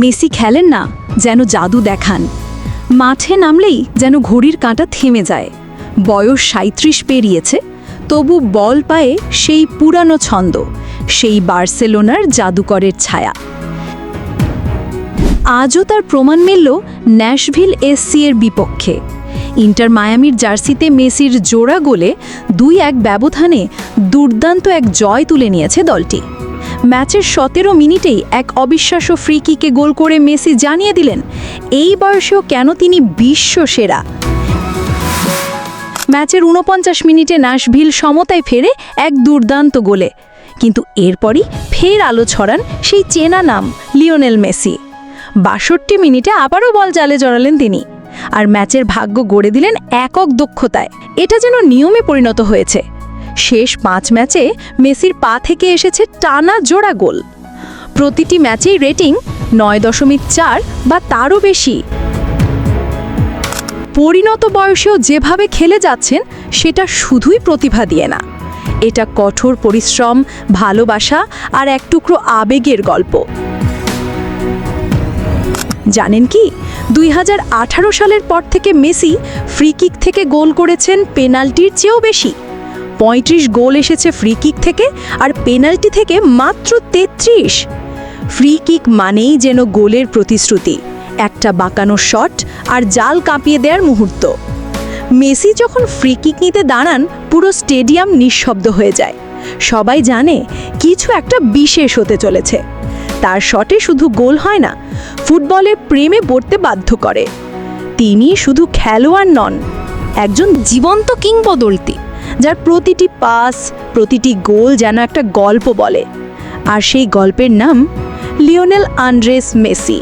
Messi খেলেন না, যেন জাদু দেখান। মাঠে নামলেই যেন ঘড়ির কাঁটা থেমে যায়। বয়স সাঁত্রিশ পেরিয়েছে, তবু বল পায়ে সেই পুরানো ছন্দ, সেই বার্সেলোনার জাদুকরের ছায়া। আজও তার প্রমাণ মিলল ন্যাশভিল এসসি এর বিপক্ষে। ইন্টার মায়ামির জার্সিতে মেসির জোড়া গোলে দুই এক ব্যবধানে দুর্দান্ত এক জয় তুলে নিয়েছে দলটি। ম্যাচের সতেরো মিনিটেই এক অবিশ্বাস্য ফ্রি কিকে গোল করে মেসি জানিয়ে দিলেন, এই বয়সেও কেন তিনি বিশ্ব সেরা ম্যাচের উনপঞ্চাশ মিনিটে নাশভিল সমতায় ফেরে এক দুর্দান্ত গোলে, কিন্তু এরপরই ফের আলো ছড়ান সেই চেনা নাম, লিওনেল মেসি। বাষট্টি মিনিটে আবারও বল জালে জড়ালেন তিনি, আর ম্যাচের ভাগ্য গড়ে দিলেন একক দক্ষতায়। এটা যেন নিয়মে পরিণত হয়েছে। শেষ পাঁচ ম্যাচে মেসির পা থেকে এসেছে টানা জোড়া গোল। প্রতিটি ম্যাচেই রেটিং নয় দশমিক চার বা তারও বেশি। পরিণত বয়সেও যেভাবে খেলে যাচ্ছেন, সেটা শুধুই প্রতিভা দিয়ে না। এটা কঠোর পরিশ্রম, ভালোবাসা আর এক টুকরো আবেগের গল্প। জানেন কি? দুই হাজার আঠারো সালের পর থেকে মেসি ফ্রি কিক থেকে গোল করেছেন পেনাল্টির চেয়েও বেশি। পঁয়ত্রিশ গোল এসেছে ফ্রি কিক থেকে আর পেনাল্টি থেকে মাত্র তেত্রিশ। ফ্রি কিক মানেই যেন গোলের প্রতিশ্রুতি। একটা বাঁকানো শট আর জাল কাঁপিয়ে দেওয়ার মুহূর্ত। মেসি যখন ফ্রি কিক নিতে দাঁড়ান, পুরো স্টেডিয়াম নিঃশব্দ হয়ে যায়। সবাই জানে কিছু একটা বিশেষ হতে চলেছে। তার শটে শুধু গোল হয় না, ফুটবলের প্রেমে পড়তে বাধ্য করে। তিনি শুধু খেলোয়াড় নন, একজন জীবন্ত কিংবদন্তি। যার প্রতিটি পাস, প্রতিটি গোল যেন একটা গল্প বলে। আর সেই গল্পের নাম লিওনেল আন্ড্রেস মেসি।